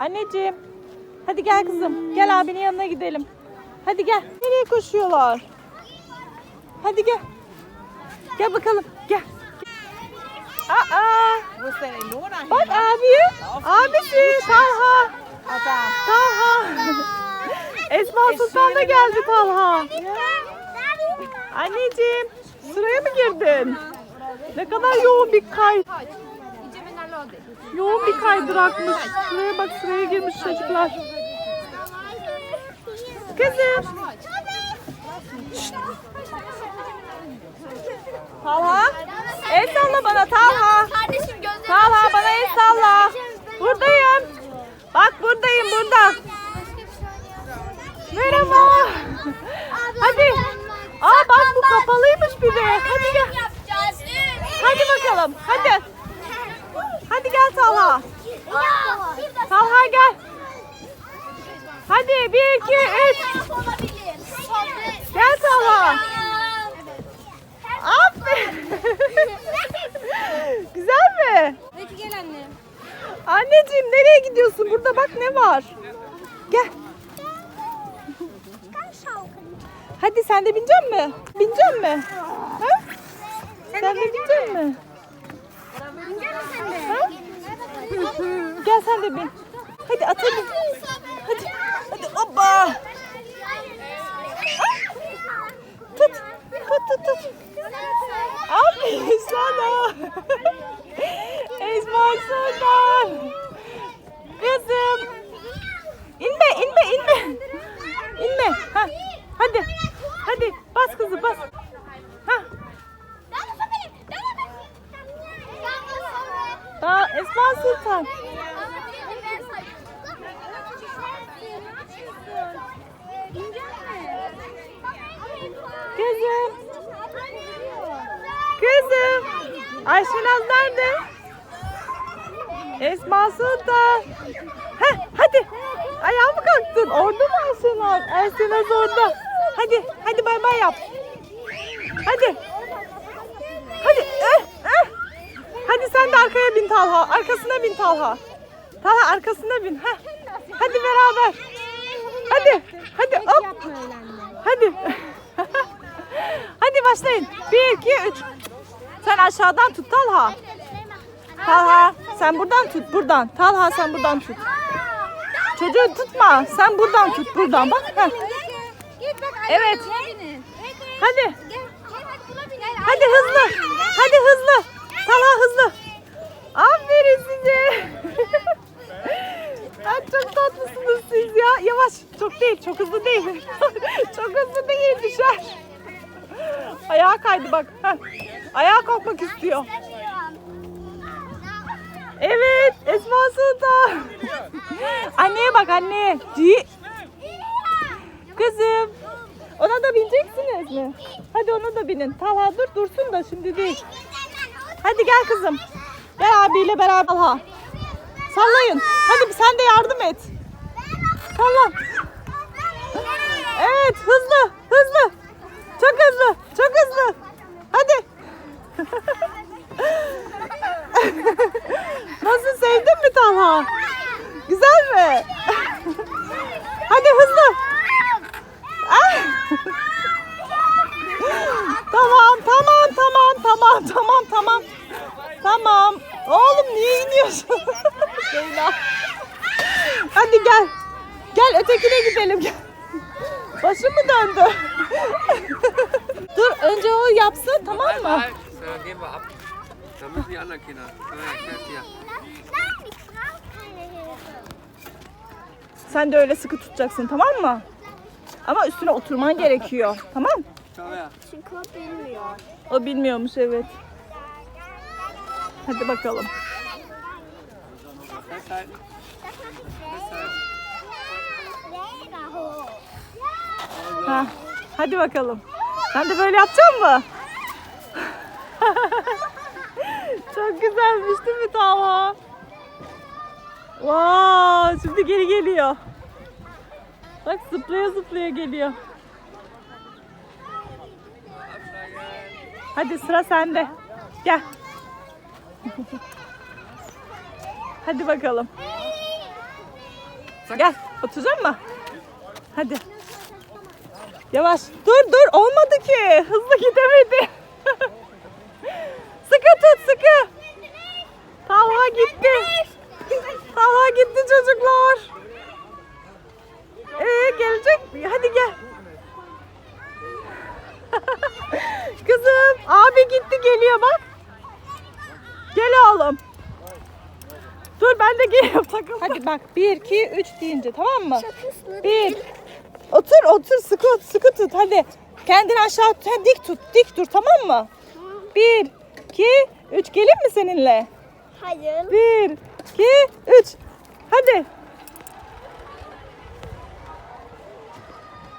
Anneciğim. Hadi gel kızım. Gel abinin yanına gidelim. Hadi gel. Nereye koşuyorlar? Hadi gel. Gel bakalım. Gel. Aa, bak abi. Abisi Talha. Talha. Esma Sultan da geldi Talha. Anneciğim sıraya mı girdin? Ne kadar yoğun bir kay. Yoğun bir kaydırakmış. Şuraya bak sıraya girmiş çocuklar. Kızım. Talha. El salla bana Talha. Talha bana el salla. Buradayım. Bak buradayım burada. Merhaba. Hadi. Aa bak bu kapalıymış bir de. Hadi gel. Hadi bakalım. Hadi gel Talha. Talha gel. Hadi bir iki üç. Gel Talha. Aferin. Güzel mi? Peki gel anne. Anneciğim nereye gidiyorsun? Burada bak ne var. Gel. Hadi sen de binecek mi? Binecek mi? Ha? Sen de binecek mi? Gel sen de bin. Hadi atalım. Hadi. Hadi hoppa. Tut. Tut tut tut. Aferin sana. Esma Sultan. Kızım. İnme inme inme. İnme. Ha. Hadi. Hadi bas kızı bas. Ha. Daha Esma Sultan. Kızım. Kızım. Ayşenaz nerede? Esma Sultan. Heh, hadi. Ayağa mı kalktın? Orada mı Ayşenaz? Ayşenaz orada. Hadi, hadi bay bay yap. Hadi. Hadi. Eh, eh. Hadi sen de arkaya bin Talha. Arkasına bin Talha. Talha arkasına bin. Heh. Hadi beraber. Hadi. Hadi hop. Hadi. Hadi başlayın. Bir, iki, üç. Sen aşağıdan tut Talha. Talha sen buradan tut buradan. Talha sen buradan tut. Çocuğu tutma. Sen buradan tut buradan bak. Heh. Evet. Hadi. Hadi hızlı. Hadi hızlı. Talha hızlı. Aferin size. Ay, çok tatlısınız siz ya. Yavaş. Çok değil. Çok hızlı değil. Ayağa kaydı bak. Heh. Ayağa kalkmak istiyor. Evet. Esma Sultan. anneye bak anneye. Ci. Kızım. Ona da bineceksiniz mi? Hadi ona da binin. Talha dur dursun da şimdi değil. Hadi gel kızım. Gel abiyle beraber Talha. Sallayın. Hadi sen de yardım et. Salla. Evet hızlı hızlı. Çok hızlı çok hızlı. Hadi. Nasıl sevdin mi Talha? Güzel mi? Hadi hızlı. Ah. tamam tamam tamam tamam tamam tamam. Tamam. Oğlum niye iniyorsun? Leyla. Hadi gel. Gel ötekine gidelim. Başım mı döndü? Dur önce o yapsın tamam mı? Halt, gehen wir ab. Da müssen die anderen Kinder. Ja, ich helfe dir. Sen de öyle sıkı tutacaksın tamam mı? Ama üstüne oturman gerekiyor. Tamam? Komm her. Çünkü o bilmiyor. O bilmiyormuş evet. Hadi bakalım. Festhalten. Festhalten. Ha, hadi bakalım. Sen de böyle yapacak mı? Çok güzelmiş değil mi Talha? Wow, şimdi geri geliyor. Bak zıplaya zıplaya geliyor. Hadi sıra sende. Gel. Hadi bakalım. Gel. Oturacak mı? Hadi. Yavaş. Dur dur. Olmadı ki. Hızlı gidemedi. sıkı tut sıkı. Talha gitti. Talha gitti çocuklar. Ee gelecek mi? Hadi gel. Kızım abi gitti geliyor bak. Gel oğlum. Dur ben de geliyorum takım. Hadi bak 1 2 3 deyince tamam mı? Bir. Otur otur sıkı sıkı tut hadi. Kendini aşağı tut. Ha, dik tut. Dik dur tamam mı? Bir, iki, üç. Gelin mi seninle? Hayır. Bir, iki, üç. Hadi.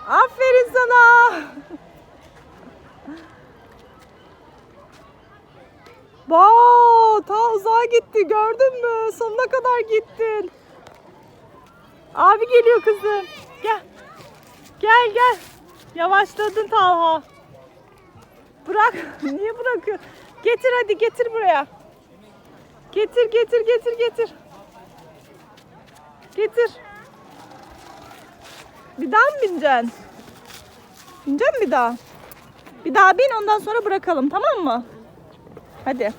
Aferin sana. Wow, ta uzağa gitti gördün mü? Sonuna kadar gittin. Abi geliyor kızım. Gel. Gel gel. Yavaşladın Talha. Bırak. Niye bırakıyor? Getir hadi getir buraya. Getir getir getir getir. Getir. Bir daha mı bineceksin? Bineceksin mi bir daha? Bir daha bin ondan sonra bırakalım tamam mı? Hadi.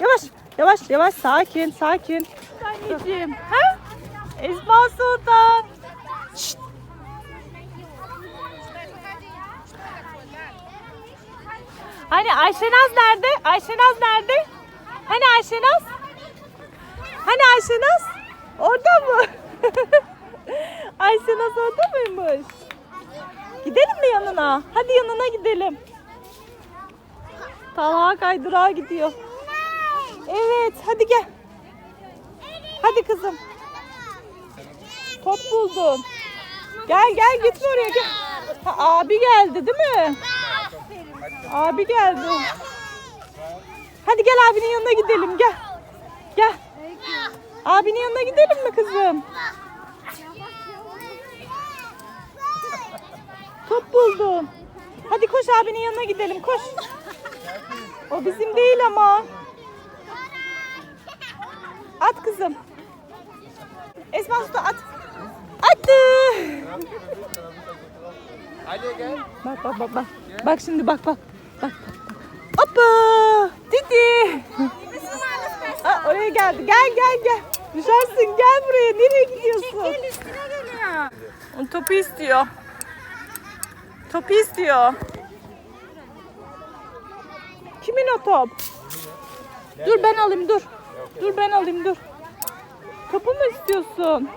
Yavaş yavaş yavaş sakin sakin. Anneciğim. Ha? Esma Sultan. Hani Ayşenaz nerede? Ayşenaz nerede? Hani Ayşenaz? Hani Ayşenaz? Orada mı? Ayşenaz orada mıymış? Gidelim mi yanına? Hadi yanına gidelim. Talha kaydırağa gidiyor. Evet hadi gel. Hadi kızım. Top buldun. Gel gel gitme oraya gel. Ha, abi geldi değil mi? Abi geldi. Hadi gel abinin yanına gidelim gel. Gel. Abinin yanına gidelim mi kızım? Top buldum. Hadi koş abinin yanına gidelim koş. O bizim değil ama. At kızım. Esma Sultan at. Attı. Hadi gel. Bak bak bak bak. Bak şimdi bak bak. Bak bak. Hoppa. Didi. Aa, oraya geldi. Gel gel gel. Düşersin gel buraya. Nereye gidiyorsun? üstüne geliyor. Topu istiyor. Topu istiyor. Kimin o top? Dur ben alayım dur. Dur ben alayım dur. Topu mu istiyorsun?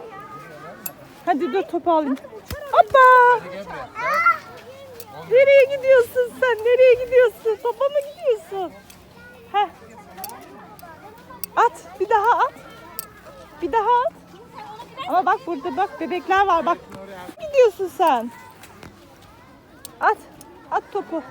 Hadi dur topu alayım. Hoppa! Nereye gidiyorsun sen? Nereye gidiyorsun? Topa mı gidiyorsun? Heh. At. Bir daha at. Bir daha at. Ama bak burada bak bebekler var bak. Gidiyorsun sen. At. At topu.